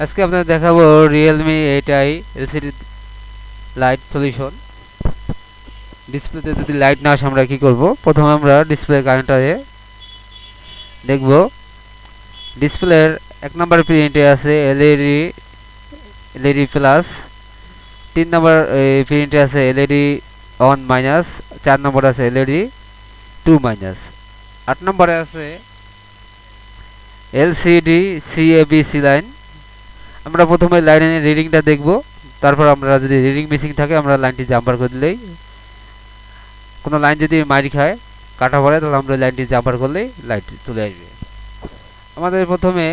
আজকে আপনাদের দেখাবো রিয়েলমি এইটাই এলসিডি লাইট সলিউশন ডিসপ্লেতে যদি লাইট না আসে আমরা কী করব? প্রথমে আমরা ডিসপ্লে কারেন্টারে দেখব। ডিসপ্লের এক নম্বর প্রিন্টে আছে এলইডি এলইডি প্লাস তিন নম্বর প্রিন্টে আছে এলইডি অন মাইনাস চার নম্বর আছে এলইডি টু মাইনাস আট নম্বরে আছে এলসিডি সিএবিসি লাইন আমরা প্রথমে লাইনের রিডিংটা দেখব। তারপর আমরা যদি রিডিং মিসিং থাকে, আমরা লাইনটি জাম্পার করে দিলেই কোনো লাইন যদি মারি খায় কাটা পড়ে, তাহলে আমরা লাইনটি জাম্পার করলেই লাইট চলে আসবে। আমাদের প্রথমে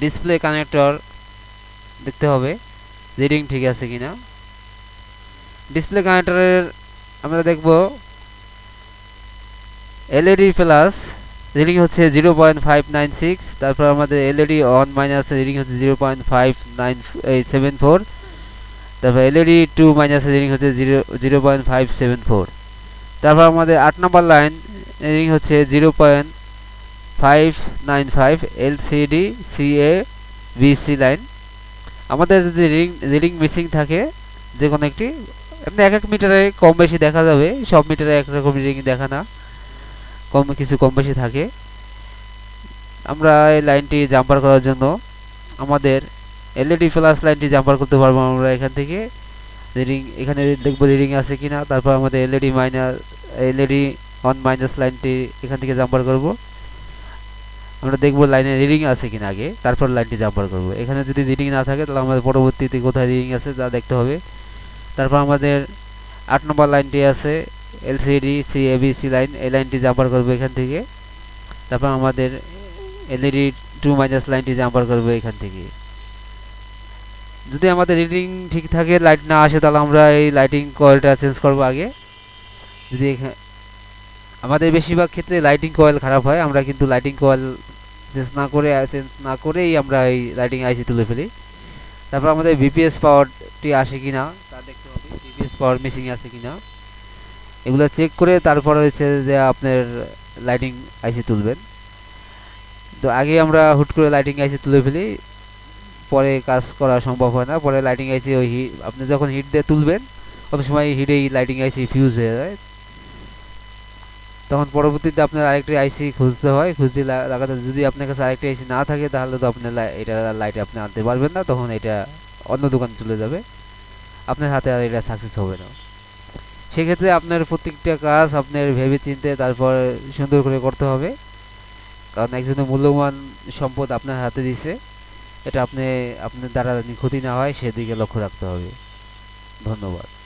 ডিসপ্লে কানেক্টর দেখতে হবে রিডিং ঠিক আছে কিনা। ডিসপ্লে কানেক্টরের আমরা দেখব এলইডি প্লাস রিডিং হচ্ছে zero point five nine six, তারপর আমাদের এলইডি অন মাইনাস রিডিং হচ্ছে zero point five nine seven four, তারপর এলইডি টু মাইনাস রিডিং হচ্ছে zero zero point five seven four. তারপর আমাদের আট নম্বর লাইন রিডিং হচ্ছে zero point five nine five LCD CA BC line আমাদের যদি রিডিং রিডিং মিসিং থাকে যে কোনো একটি, এমনি এক এক মিটারে কম বেশি দেখা যাবে, সব মিটারে একরকম রিডিং দেখা না। কম, কিছু কম বেশি থাকে। আমরা এই লাইনটি জাম্পার করার জন্য আমাদের এলইডি প্লাস লাইনটি জাম্পার করতে পারব আমরা এখান থেকে। রিডিং এখানে দেখব রিডিং আছে কিনা, তারপর আমাদের LED minus LED on minus লাইনটি এখান থেকে জাম্পার করব। আমরা দেখব লাইনে রিডিং আছে কিনা আগে, তারপর লাইনটি জাম্পার করব। এখানে যদি রিডিং না থাকে, তাহলে আমাদের পরবর্তীতে কোথায় রিডিং আছে তা দেখতে হবে। তারপর আমাদের আট নম্বর লাইনটি আছে এলসিডি সি এবিসি লাইন এই লাইনটি জাম্পার করব এখান থেকে। তারপর আমাদের এলইডি টু মাইনাস লাইনটি জাম্পার করব এখান থেকে। যদি আমাদের রিডিং ঠিক থাকে লাইট না আসে, তাহলে আমরা এই লাইটিং কয়েলটা চেঞ্জ করব আগে। যদি আমাদের বেশিরভাগ ক্ষেত্রে লাইটিং কয়েল খারাপ হয়, আমরা কিন্তু লাইটিং কয়েল চেঞ্জ না করে চেঞ্জ না করেই আমরা এই লাইটিং আইসি তুলে ফেলি। তারপর আমাদের বিপিএস পাওয়ারটি আসে কিনা, তা দেখতে হবে। বিপিএস পাওয়ার মিসিং আছে কিনা। এগুলো চেক করে তারপর হচ্ছে যে আপনার লাইটিং আইসি তুলবেন। তো আগে আমরা হুট করে লাইটিং আইসি তুলে ফেলি, পরে কাজ করা সম্ভব হয় না। পরে লাইটিং আইসি ওই আপনি যখন হিট দিয়ে তুলবেন কত সময় হিটেই লাইটিং আইসি ফিউজ হয়ে যায়। তখন পরবর্তীতে আপনার আরেকটি আইসি খুঁজতে হয়। খুঁজতে লাগাতে যদি আপনার কাছে আরেকটি আইসি না থাকে, তাহলে তো আপনার এটা লাইটে আপনি আনতে পারবেন না। তখন এটা অন্য দোকানে চলে যাবে। আপনার হাতে আর এটা সাকসেস হবে না। সেক্ষেত্রে আপনার প্রত্যেকটা কাজ আপনার ভেবে চিনতে তারপর সুন্দর করে করতে হবে। কারণ একজনের মূল্যবান সম্পদ আপনার হাতে দিছে, এটা আপনি, আপনার দ্বারা ক্ষতি না হয়, সেদিকে লক্ষ্য রাখতে হবে। ধন্যবাদ।